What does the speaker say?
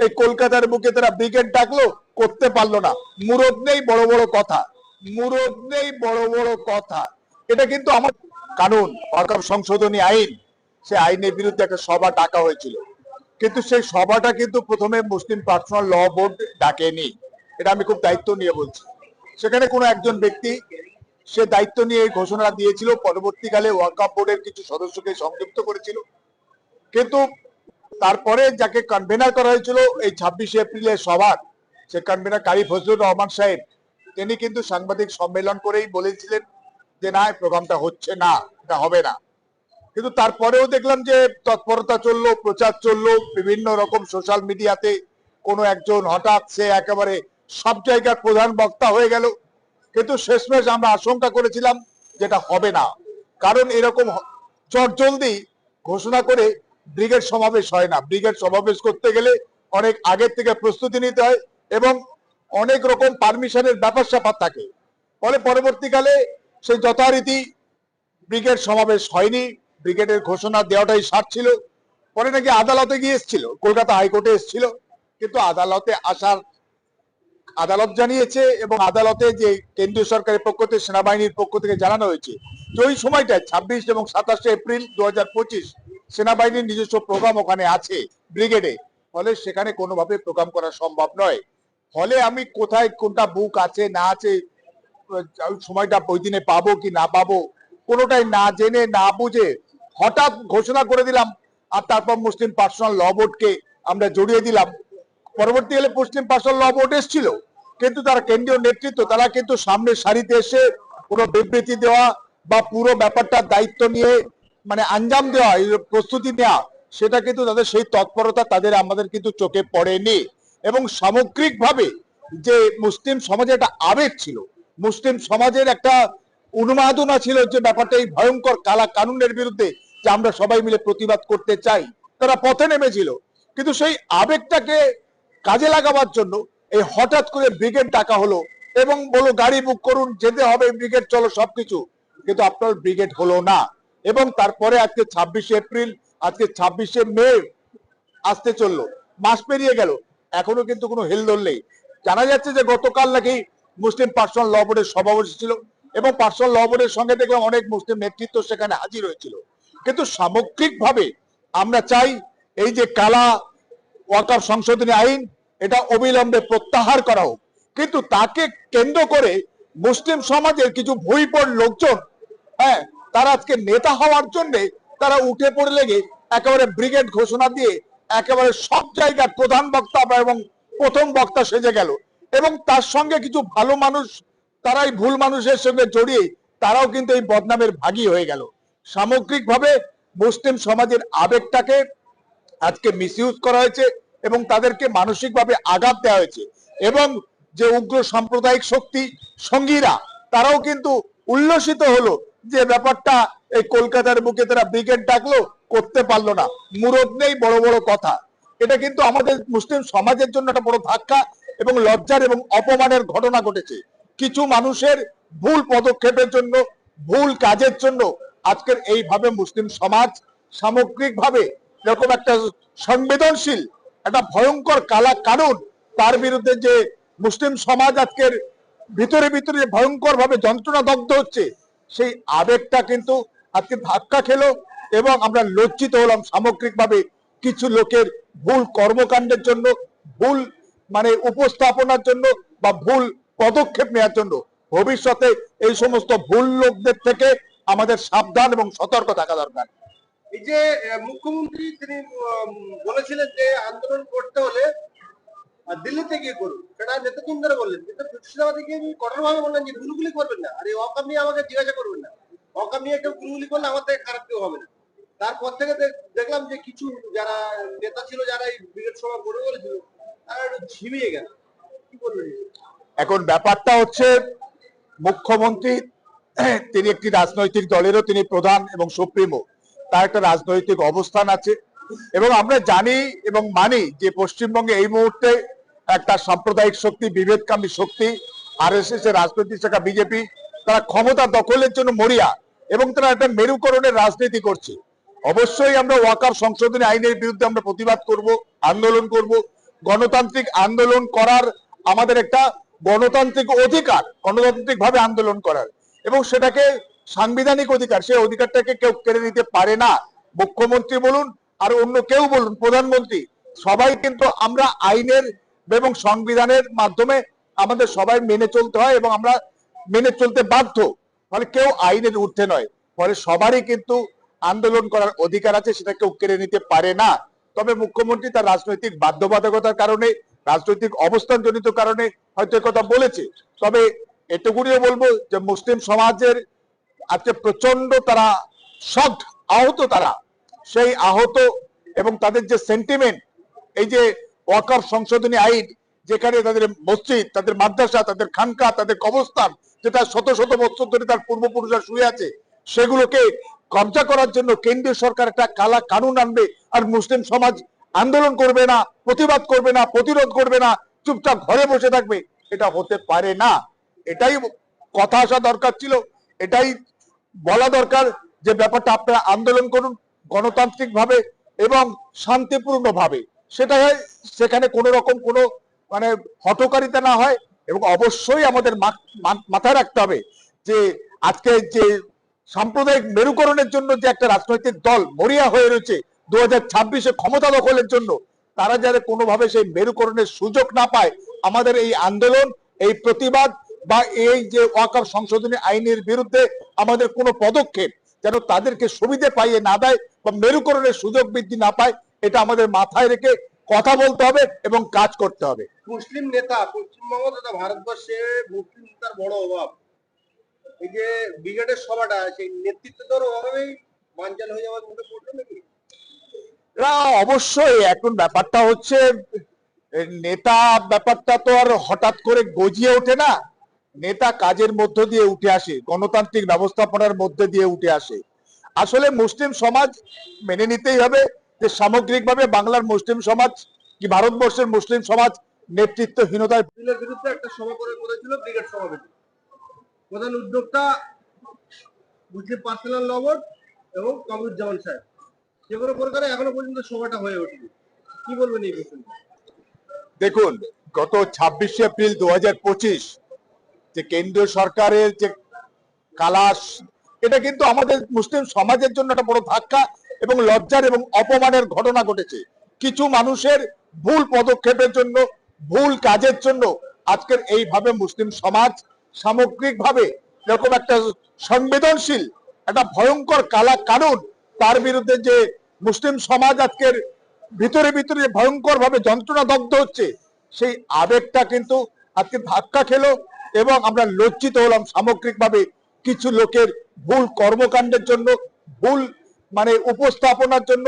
এই কলকাতার বুকে তারা ব্রিগেড ডাকলো, করতে পারল না। মুরদ নেই, বড় বড় কথা। মুরদ নেই, বড় বড় কথা। এটা কিন্তু আমার কানুন সরকার সংশোধনী আইন। সে আইনের বিরুদ্ধে একটা সভা ডাকা হয়েছিল। কিন্তু সেই সভাটা কিন্তু প্রথমে মুসলিম পার্সোনাল ল বোর্ড ডাকেনি। এটা আমি খুব দায়িত্ব নিয়ে বলছি। সেখানে কোনো একজন ব্যক্তি সে দায়িত্ব নিয়ে এই ঘোষণা দিয়েছিল, পরবর্তীকালে ওয়াকাপ বোর্ডের কিছু সদস্যকে সংযুক্ত করেছিল। কিন্তু তারপরে যাকে কনভেনার করা হয়েছিল এই ছাব্বিশে এপ্রিলের সভার সে কনভেনার কারি ফজলুর রহমান সাহেব। তিনি কিন্তু সাংবাদিক সম্মেলন করেই বলেছিলেন যে না প্রোগ্রামটা হচ্ছে না, এটা হবে না। কিন্তু তারপরেও দেখলাম যে তৎপরতা চলল, প্রচার চলল, বিভিন্ন রকম সোশ্যাল মিডিয়াতে কোনো একজন হঠাৎ সে একেবারে সব জায়গার প্রধান বক্তা হয়ে গেল। কিন্তু শেষমেশ আমরা আশঙ্কা করেছিলাম যেটা হবে না। কারণ এরকম চট জলদি ঘোষণা করে ব্রিগেড সমাবেশ হয় না। ব্রিগেড সমাবেশ করতে গেলে অনেক আগের থেকে প্রস্তুতি নিতে হয় এবং অনেক রকম পারমিশনের ব্যাপার স্যাপার থাকে। ফলে পরবর্তীকালে সেই যথারীতি ব্রিগেড সমাবেশ হয়নি। ব্রিগেডের ঘোষণা দেওয়াটাই সার ছিল। পরে নাকি আদালতে গিয়ে এসেছিল। কলকাতা হাইকোর্টে এসেছিল। কিন্তু আদালতে আসার আদালত জানিয়েছে এবং আদালতে যে কেন্দ্রীয় সরকারের পক্ষ থেকে, সেনাবাহিনীর পক্ষ থেকে জানানো হয়েছে যে ওই সময়টায় ছাব্বিশ এবং সাতাশে এপ্রিল দু হাজার পঁচিশ সেনাবাহিনীর নিজস্ব প্রোগ্রাম ওখানে আছে, ব্রিগেডে। ফলে সেখানে কোনোভাবে প্রোগ্রাম করা সম্ভব নয়। ফলে আমি কোথায় কোনটা বুক আছে, না আছে সময়টা ওই দিনে পাবো কি না পাবো, কোনোটাই না জেনে, না বুঝে হঠাৎ ঘোষণা করে দিলাম আর তারপর মুসলিম পার্সোনাল ল বোর্ডকে আমরা জড়িয়ে দিলাম। পরবর্তীকালে মুসলিম পার্সোনাল ল বোর্ড এসেছিল, কিন্তু তারা কেন্দ্রীয় নেতৃত্ব, তারা কিন্তু সামনের সারিতে এসে কোনো বিবৃতি দেওয়া বা পুরো ব্যাপারটার দায়িত্ব নিয়ে মানে আঞ্জাম দেওয়া প্রস্তুতি নেওয়া, সেটা কিন্তু তাদের সেই তৎপরতা তাদের আমাদের কিন্তু চোখে পড়েনি। এবং সামগ্রিকভাবে যে মুসলিম সমাজে একটা আবেগ ছিল, মুসলিম সমাজের একটা উন্মাদনা ছিল যে ব্যাপারটা এই ভয়ঙ্কর কালা কানুনের বিরুদ্ধে যে আমরা সবাই মিলে প্রতিবাদ করতে চাই, তারা পথে নেমেছিল। কিন্তু সেই আবেগটাকে কাজে লাগাবার জন্য এই হঠাৎ করে ব্রিগেড ডাকা হলো এবং বলো, গাড়ি বুক করুন, যেতে হবে, ব্রিগেড, চলো সবকিছু। কিন্তু আপনার ব্রিগেড হলো না। এবং তারপরে আজকে ছাব্বিশে এপ্রিল, আজকে ছাব্বিশে মে আসতে চলল। মাস পেরিয়ে গেল, এখনও কিন্তু কোনো হেলদোল নেই। জানা যাচ্ছে যে গতকাল নাকি মুসলিম পার্সোনাল ল বোর্ডের সভা বসেছিল এবং পার্সোনাল ল বোর্ডের সঙ্গে দেখলাম অনেক মুসলিম নেতৃত্ব সেখানে হাজির হয়েছিল। কিন্তু সামগ্রিকভাবে আমরা চাই এই যে কালা ওয়াকার সংশোধনী আইন, এটা অবিলম্বে প্রত্যাহার করা হোক। কিন্তু তাকে কেন্দ্র করে মুসলিম সমাজের কিছু ভুইপড় লোকজন হ্যাঁ তারা আজকে নেতা হওয়ার জন্য তারা উঠে পড়ে লেগে একেবারে ব্রিগেড ঘোষণা দিয়ে একেবারে সব জায়গার প্রধান বক্তা এবং প্রথম বক্তা সেজে গেল। এবং তার সঙ্গে কিছু ভালো মানুষ, তারাই ভুল মানুষের সঙ্গে জড়িয়ে তারাও কিন্তু এই বদনামের ভাগী হয়ে গেল। সামগ্রিকভাবে মুসলিম সমাজের আবেগটাকে আজকে মিসইউজ করা হয়েছে এবং তাদেরকে মানসিকভাবে আঘাত দেওয়া হয়েছে। এবং যে উগ্র সাম্প্রদায়িক শক্তি সঙ্গীরা, তারাও কিন্তু উল্লসিত হলো যে ব্যাপারটা এই কলকাতার বুকে তারা ব্রিগেড ডাকলো, করতে পারল না। মুরদ নেই, বড় বড় কথা। এটা কিন্তু আমাদের মুসলিম সমাজের জন্য একটা বড় ধাক্কা এবং লজ্জার এবং অপমানের ঘটনা ঘটেছে। কিছু মানুষের ভুল পদক্ষেপের জন্য, ভুল কাজের জন্য আজকের এইভাবে মুসলিম সমাজ সামগ্রিকভাবে এরকম একটা সংবেদনশীল, একটা ভয়ঙ্কর কালা কানুন তার বিরুদ্ধে যে মুসলিম সমাজ আজকের ভিতরে ভিতরে ভয়ঙ্কর ভাবে যন্ত্রণা দগ্ধ হচ্ছে সেই আবেগটা কিন্তু আজকে ধাক্কা খেলো এবং আমরা লজ্জিত হলাম সামগ্রিকভাবে কিছু লোকের ভুল কর্মকাণ্ডের জন্য, ভুল মানে উপস্থাপনার জন্য বা ভুল পদক্ষেপ নেওয়ার জন্য। ভবিষ্যতে এই সমস্ত ভুল লোকদের থেকে আমাদের সাবধান এবং সতর্ক থাকা দরকার। এই যে মুখ্যমন্ত্রী তিনি বলেছিলেন যে আন্দোলন করতে হলে আহ, দিল্লিতে গিয়ে করুন। সেটা নেতৃত্ব ধরে বললেন। কিন্তু মুর্শিদাবাদে গিয়ে উনি কঠোরভাবে বললেন যে গুলগুলি করবেন না। আর এই অকাম নিয়ে আমাকে জিজ্ঞাসা করবেন না। অকাম নিয়ে কেউ গুলগুলি করলে আমার থেকে খারাপ কেউ হবে না। তারপর থেকে দেখলাম যে কিছু যারা নেতা ছিল যারা এই ব্রিগেড সভা করে বলেছিল তারা একটু ঝিমিয়ে গেল। কি বলবেন? এখন ব্যাপারটা হচ্ছে মুখ্যমন্ত্রী তিনি একটি রাজনৈতিক দলেরও তিনি প্রধান এবং সুপ্রিমো। তার একটা রাজনৈতিক অবস্থান আছে। এবং আমরা জানি এবং মানি যে পশ্চিমবঙ্গে এই মুহূর্তে একটা সাম্প্রদায়িক শক্তি, বিভেদকামী শক্তি আর এস এস এর রাজনৈতিক শাখা বিজেপি তারা ক্ষমতা দখলের জন্য মরিয়া এবং তারা একটা মেরুকরণের রাজনীতি করছে। অবশ্যই আমরা ওয়াকার সংশোধনী আইনের বিরুদ্ধে আমরা প্রতিবাদ করব, আন্দোলন করব। গণতান্ত্রিক আন্দোলন করার আমাদের একটা গণতান্ত্রিক অধিকার গণতান্ত্রিক ভাবে আন্দোলন করার। এবং সেটাকে সাংবিধানিক অধিকার, সেই অধিকারটাকে কেউ কেড়ে নিতে পারে না। মুখ্যমন্ত্রী বলুন আর অন্য কেউ বলুন, প্রধানমন্ত্রী, সবাই কিন্তু আমরা আইনের এবং সংবিধানের মাধ্যমে আমাদের সবাই মেনে চলতে হয় এবং আমরা মেনে চলতে বাধ্য। ফলে কেউ আইনের ঊর্ধ্বে নয়। ফলে সবারই কিন্তু আন্দোলন করার অধিকার আছে, সেটা কেউ কেড়ে নিতে পারে না। তবে মুখ্যমন্ত্রী তার রাজনৈতিক বাধ্যবাধকতার কারণে, রাজনৈতিক অবস্থান জনিত কারণে হয়তো কথা বলেছে। তবে এটুকুনিও বলব যে মুসলিম সমাজের আজকে প্রচণ্ড তারা শক আহত তারা। সেই আহত এবং তাদের যে সেন্টিমেন্ট এই যে ওয়াকফ সংশোধনী আইন যেখানে তাদের মসজিদ, তাদের মাদ্রাসা, তাদের খানকা, তাদের কবরস্থান, যেটা শত শত বছর ধরে তার পূর্বপুরুষরা শুয়ে আছে, সেগুলোকে কবজা করার জন্য কেন্দ্রীয় সরকার একটা কালা কানুন আনবে আর মুসলিম সমাজ আন্দোলন করবে না, প্রতিবাদ করবে না, প্রতিরোধ করবে না, চুপচাপ ঘরে বসে থাকবে, এটা হতে পারে না। এটাই কথা আসা দরকার ছিল, এটাই বলা দরকার যে ব্যাপারটা আপনারা আন্দোলন করুন গণতান্ত্রিক ভাবে এবং শান্তিপূর্ণ ভাবে সেটা হয়, সেখানে কোনো রকম কোনো মানে হটকারিতা না হয় এবং অবশ্যই আমাদের মাথায় রাখতে হবে যে আজকে যে সাম্প্রদায়িক মেরুকরণের জন্য যে একটা রাজনৈতিক দল মরিয়া হয়ে রয়েছে দু হাজার ছাব্বিশে ক্ষমতা দখলের জন্য, তারা যাতে কোনোভাবে সেই মেরুকরণের সুযোগ না পায়, আমাদের এই আন্দোলন, এই প্রতিবাদ বা এই যে ওয়াকফ সংশোধনী আইনের বিরুদ্ধে আমাদের কোনো পদক্ষেপ যেন তাদেরকে সুবিধে পাইয়ে না দেয় বা মেরুকরণের সুযোগ বৃদ্ধি না পায় এটা আমাদের মাথায় রেখে কথা বলতে হবে এবং কাজ করতে হবে। মুসলিম নেতা পশ্চিমবঙ্গ তথা ভারতবর্ষে মুসলিম নেতার বড় অভাব। এই যে ব্রিগেডের সভাটা সেই নেতৃত্বের অভাবেই বাঞ্চাল হয়ে যাওয়ার মধ্যে পড়ল নাকি? না অবশ্যই। এখন ব্যাপারটা হচ্ছে নেতা ব্যাপারটা তো আর হঠাৎ করে গজিয়ে ওঠে না। নেতা কাজের মধ্য দিয়ে উঠে আসে গণতান্ত্রিক ব্যবস্থাপনার মধ্যে দিয়ে উঠে আসে। আসলে মুসলিম সমাজ মেনে নিতেই হবে। যে সামগ্রিকভাবে বাংলার মুসলিম সমাজ কি ভারতবর্ষের মুসলিম সমাজ নেতৃত্বহীনতায় বিলের বিরুদ্ধে একটা সভা করে করেছিল ব্রিগেড সমাবেশ প্রধান উদ্যোক্তা মুসলিম পার্সোনাল লবর এবং কামরুজ্জামান সাহেব। যে কোনো প্রকারে এখনও পর্যন্ত সভাটা হয়ে ওঠেনি। কি বলবেন এই প্রসঙ্গে দেখুন গত ছাব্বিশে এপ্রিল দুহাজার পঁচিশ যে কেন্দ্রীয় সরকারের যে কালাস এটা কিন্তু আমাদের মুসলিম সমাজের জন্য একটা বড় ধাক্কা। এবং লজ্জার এবং অপমানের ঘটনা ঘটেছে। কিছু মানুষের ভুল পদক্ষেপের জন্য, ভুল কাজের জন্য আজকের এইভাবে মুসলিম সমাজ সামগ্রিকভাবে এরকম একটা সংবেদনশীল, একটা ভয়ঙ্কর কালা কানুন তার বিরুদ্ধে যে মুসলিম সমাজ আজকের ভিতরে ভিতরে ভয়ঙ্কর ভাবে যন্ত্রণা দগ্ধ হচ্ছে, সেই আবেগটা কিন্তু আজকে ধাক্কা খেলো এবং আমরা লজ্জিত হলাম সামগ্রিকভাবে কিছু লোকের ভুল কর্মকাণ্ডের জন্য, ভুল মানে উপস্থাপনার জন্য